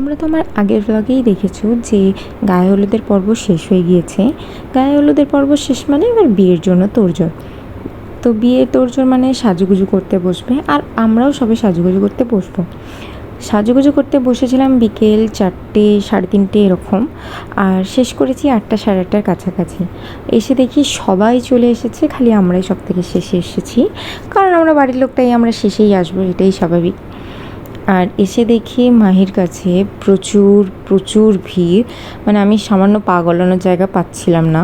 তোমরা তো আমার আগের ব্লগেই দেখেছ যে গায়ে হলুদের পর্ব শেষ হয়ে গিয়েছে। গায়ে হলুদের পর্ব শেষ মানে এবার বিয়ের জন্য তোড়জোড়। তো বিয়ে তোড়জোড় মানে সাজুগুজু করতে বসবে আর আমরাও সবে সাজুগুজু করতে বসবো। সাজুগুজু করতে বসেছিলাম বিকেল চারটে, সাড়ে তিনটে এরকম। আর শেষ করেছি আটটা, সাড়ে আটটার কাছাকাছি। এসে দেখি সবাই চলে এসেছে, খালি আমরাই সব থেকে শেষে এসেছি। কারণ আমরা বাড়ির লোকটাই, আমরা শেষেই আসব, এটাই স্বাভাবিক। আর এসে দেখি মাহির কাছে প্রচুর প্রচুর ভিড়। মানে আমি সামান্য পা গলানোর জায়গা পাচ্ছিলাম না।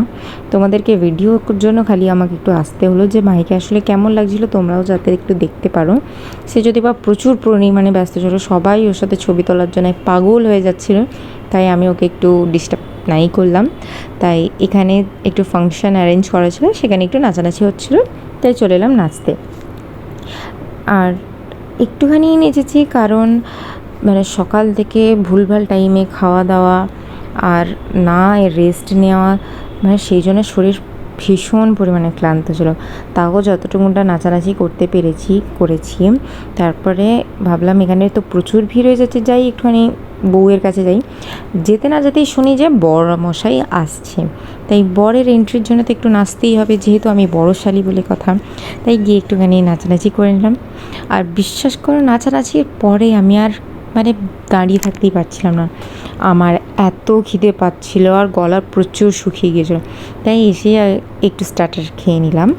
তোমাদেরকে ভিডিওর জন্য খালি আমাকে একটু আসতে হলো যে, মাহিকে আসলে কেমন লাগছিল তোমরাও যাতে একটু দেখতে পারো। সে যদি বা প্রচুর পরিমাণে ব্যস্ত ছিল, সবাই ওর সাথে ছবি তোলার জন্য পাগল হয়ে যাচ্ছিল, তাই আমি ওকে একটু ডিস্টার্ব নাই করলাম। তাই এখানে একটু ফাংশন অ্যারেঞ্জ করা ছিল, সেখানে একটু নাচানাচি হচ্ছিল, তাই চলে এলাম নাচতে। আর একটুখানি নেচেছি কারণ মানে সকাল থেকে ভুলভাল টাইমে খাওয়া দাওয়া আর না রেস্ট নেওয়া মানে সেই জন্য শরীর ভীষণ পরিমাণে ক্লান্ত ছিল। তাও যতটুকুটা নাচানাচি করতে পেরেছি, করেছি। তারপরে ভাবলাম এখানে তো প্রচুর ভিড় হয়ে যাচ্ছে, যাই একটুখানি বউয়ের কাছে যাই। যেতে না যেতেই শুনি যে বড় মশাই আসছে। তাই বরের এন্ট্রির জন্য তো একটু নাচতেই হবে, যেহেতু আমি বড় শালি বলে কথা। তাই গিয়ে একটুখানি নাচানাচি করে নিলাম। আর বিশ্বাস করো, নাচানাচির পরে আমি আর মানে দাঁড়িয়ে থাকতেই পারছিলাম না। আমার এত খিদে পাচ্ছিল আর গলা প্রচুর শুকিয়ে গিয়েছিল তাই এসে একটু স্টার্টার খেয়ে নিলাম।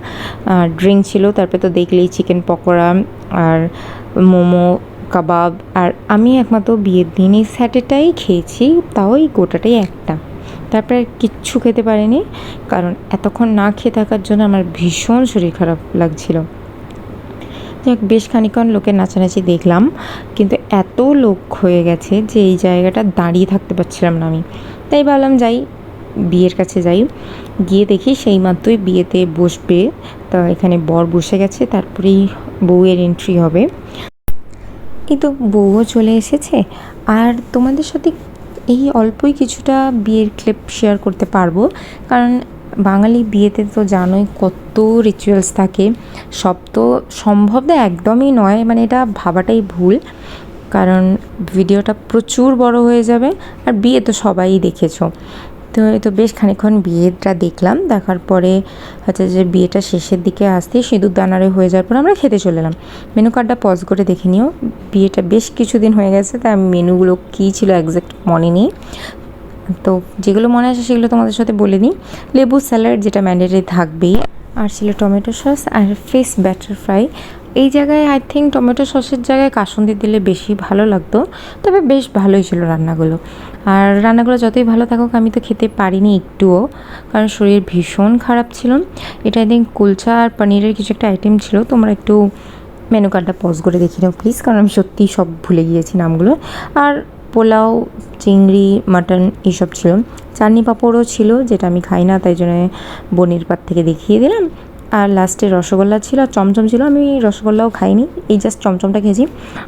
আর ড্রিঙ্ক ছিল, তারপরে তো দেখলেই চিকেন পকোড়া আর মোমো কাবাব আর আমি একমাত্র বিয়ের দিন স্যাটেটাই খেয়েছি, তাও এই গোটাটাই একটা। তারপরে কিচ্ছু খেতে পারিনি, কারণ এতক্ষণ না খেয়ে থাকার জন্য আমার ভীষণ শরীর খারাপ লাগছিল। যাক, বেশ খানিক্ষণ লোকের নাচানাচি দেখলাম, কিন্তু এত লোক হয়ে গেছে যে এই জায়গাটা দাঁড়িয়ে থাকতে পারছিলাম না আমি। তাই ভাবলাম যাই, বিয়ের কাছে যাই। গিয়ে দেখি সেই মাত্রই বিয়েতে বসবে, তা এখানে বর বসে গেছে, তারপরেই বউয়ের এন্ট্রি হবে। এই তো বউও চলে এসেছে। আর তোমাদের সাথে এই অল্পই কিছুটা বিয়ের ক্লিপ শেয়ার করতে পারব। কারণ বাঙালি বিয়েতে তো জানোই কত রিচুয়ালস থাকে। সব তো সম্ভব না, একদমই নয়। মানে এটা ভাবাটাই ভুল। কারণ ভিডিওটা প্রচুর বড় হয়ে যাবে। আর বিয়ে তো সবাই দেখেছ। তো তো বেশ খানিক্ষণ বিয়েটা দেখলাম। দেখার পরে হচ্ছে যে বিয়েটা শেষের দিকে আসতে সিঁদুর দানারে হয়ে যাওয়ার পর আমরা খেতে চলে এলাম। মেনু কার্ডটা পজ করে দেখে নিও। বিয়েটা বেশ কিছুদিন হয়ে গেছে তাই মেনুগুলো কী ছিল একজ্যাক্ট মনে নেই। তো যেগুলো মনে আসে সেগুলো তোমাদের সাথে বলে নিই লেবু স্যালাড যেটা ম্যান্ডেটরি থাকবেই। আর ছিল টমেটো সস আর ফিস ব্যাটার ফ্রাই। এই জায়গায় আই থিঙ্ক টমেটো সসের জায়গায় কাসুন্দি দিলে বেশি ভালো লাগতো, তবে বেশ ভালোই ছিল রান্নাগুলো। আর রান্নাগুলো যতই ভালো থাকুক, আমি তো খেতে পারিনি একটুও, কারণ শরীর ভীষণ খারাপ ছিল। এটা আই থিঙ্ক কুলচা আর পনিরের কিছু একটা আইটেম ছিল, তোমরা একটু মেনু কার্ডটা পজ করে দেখে নাও প্লিজ কারণ আমি সত্যিই সব ভুলে গিয়েছি নামগুলো। আর পোলাও, চিংড়ি, মাটন এইসব ছিল। চাটনি পাঁপড়ও ছিল, যেটা আমি খাই না, তাই জন্য বনির পাত থেকে দেখিয়ে দিলাম। আর লাস্টে রসগোল্লা ছিল, আর চমচম ছিল, আমি রসগোল্লাও খাইনি। এই জাস্ট চমচমটা খেয়েছি।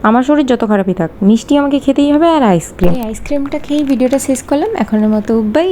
আমার শরীর যত খারাপই থাক, মিষ্টি আমাকে খেতেই হবে আর আইসক্রিম এই আইসক্রিমটা খেয়েই ভিডিওটা শেষ করলাম। এখনের মতো বাই